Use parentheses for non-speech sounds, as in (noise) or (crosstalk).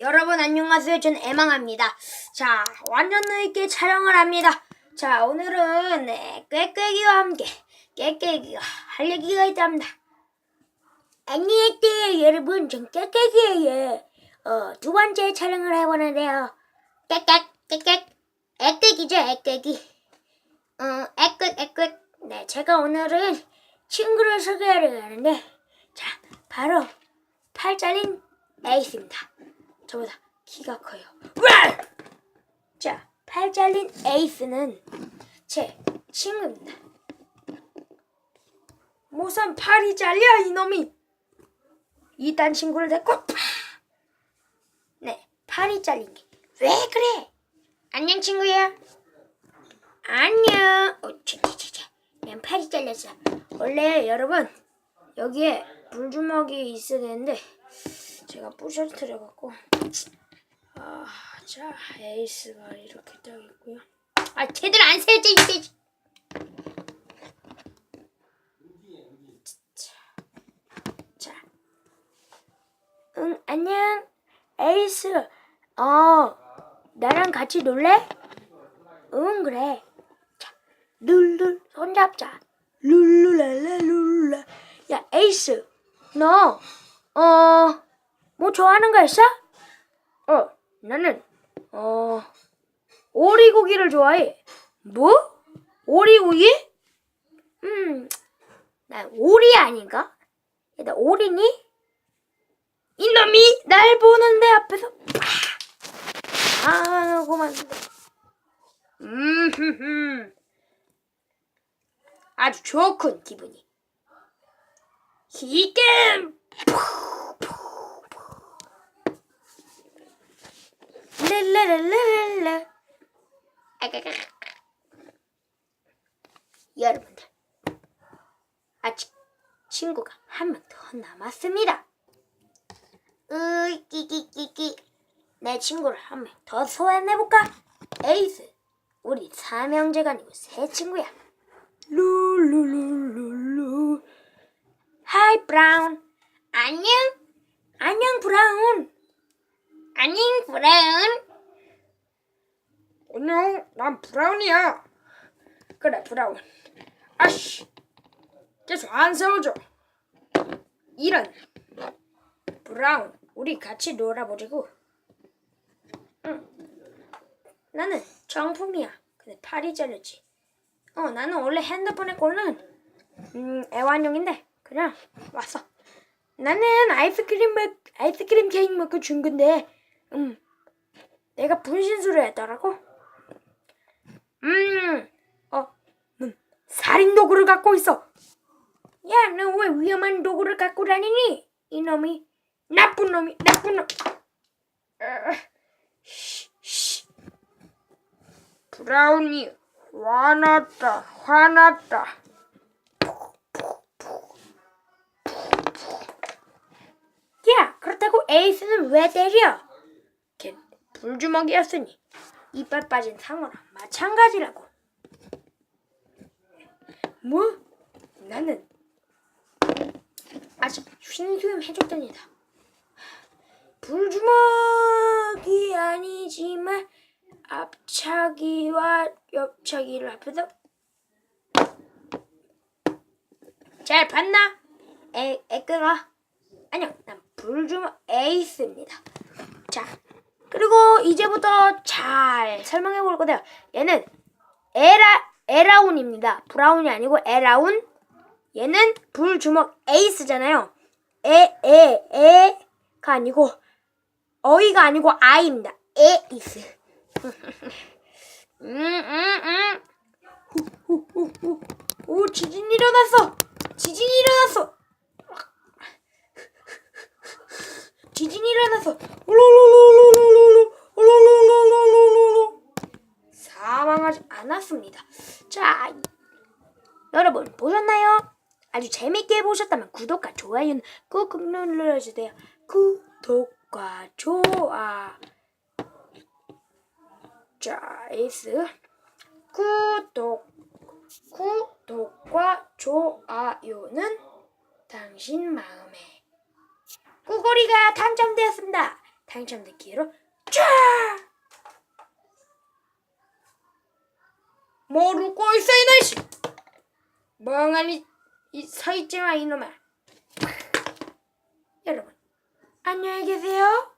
여러분 안녕하세요. 저는 에망합니다. 자, 완전 늦게 촬영을 합니다. 자, 오늘은 네, 꾀꾀기와 함께 꾀꾀기가 할 얘기가 있답니다. 안녕하세요, 여러분. 전 꾀꾀기예요. 어, 두 번째 촬영을 해보는데요. 깨깨 깨깨 애깨기죠, 애깨기. 어, 애깨 애깨. 네, 제가 오늘은 친구를 소개하려 하는데, 자, 바로 팔 잘린 에이스입니다. 저보다 키가 커요. 왈! 자, 팔 잘린 에이스는 제 친구입니다. 무슨 팔이 잘려 이놈이? 이딴 친구를 데리고 파! 네, 팔이 잘린 게 왜 그래? 안녕 친구야. 안녕. 어. 난 팔이 잘렸어. 원래 여러분 여기에 불주먹이 있어야 되는데 제가 부셔뜨려 갖고 아, 자 에이스가 이렇게 딱 있고요. 아 제대로 안 세웠지 이게. 자, 자, 응 안녕 에이스. 어 나랑 같이 놀래? 응 그래. 자 룰룰 손잡자. 룰루랄라 룰라. 야 에이스 너 어. 뭐 좋아하는 거 있어? 어, 나는 어 오리고기를 좋아해. 뭐? 오리고기? 음, 나 오리 아닌가? 야, 나 오리니? 이놈이 날 보는데 앞에서 아, 고만. 음, (laughs) 아주 좋군 기분이. 희겜. 랄랄랄랄라. 아가가. 여러분들, 아직 친구가 한 명 더 남았습니다. 으이, 끼끼끼끼. 내 친구를 한 명 더 소환해볼까? 에이스, 우리 삼형제가 아니고 새 친구야. 룰루룰루루. 하이, 브라운. 안녕? 안녕, 브라운. 안녕, 브라운. 안녕, 난 브라운이야. 그래, 브라운. 아씨, 계속 안 세워줘. 이런. 브라운, 우리 같이 놀아보자고. 응. 나는 정품이야. 근데 팔이 잘렸지. 어, 나는 원래 핸드폰에 꽂는 음, 애완용인데 그냥 왔어. 나는 아이스크림 먹, 아이스크림 케이크 먹고 준 건데, 음, 내가 분신술을 했더라고. 음, 어, 넌 살인 도구를 갖고 있어. 야, 너 왜 위험한 도구를 갖고 다니니? 이놈이 나쁜 놈이 나쁜 놈. 어, 쉬, 쉬. 브라운이 화났다, 화났다. 야, 그렇다고 에이스는 왜 때려? 걔 불주먹이었으니 이빨 빠진 상어랑 마찬가지라고. 뭐? 나는 아직 쉰수염 해줬답니다. 불주먹이 아니지만 앞차기와 옆차기를 합해서 잘 봤나? 에, 에끄가 안녕, 난 불주먹 에이스입니다. 자, 그리고 이제부터 잘 설명해 볼 건데요. 얘는 에라 에라운입니다. 브라운이 아니고 에라운. 얘는 불주먹 에이스잖아요. 에 에 에가 아니고 어이가 아니고 아이입니다. 에이스. (laughs) 음, 음, 음. 오, 지진이 일어났어. 지진이 일어났어. (laughs) 지진이 일어나서 울룰룰룰룰룰루 울룰룰룰룰룰루 않았습니다. 자, 여러분 보셨나요? 아주 재밌게 보셨다면 구독과 좋아요는 꾹꾹 눌러주세요. 구독과 좋아. 자, 에이스 구독 구독과 좋아요는 당신 마음에 꾸고리가 당첨되었습니다. 당첨된 기회로 쫙 모르고 있어 이놈씨. 멍하니 이 서있지마 이놈아. 여러분 안녕히 계세요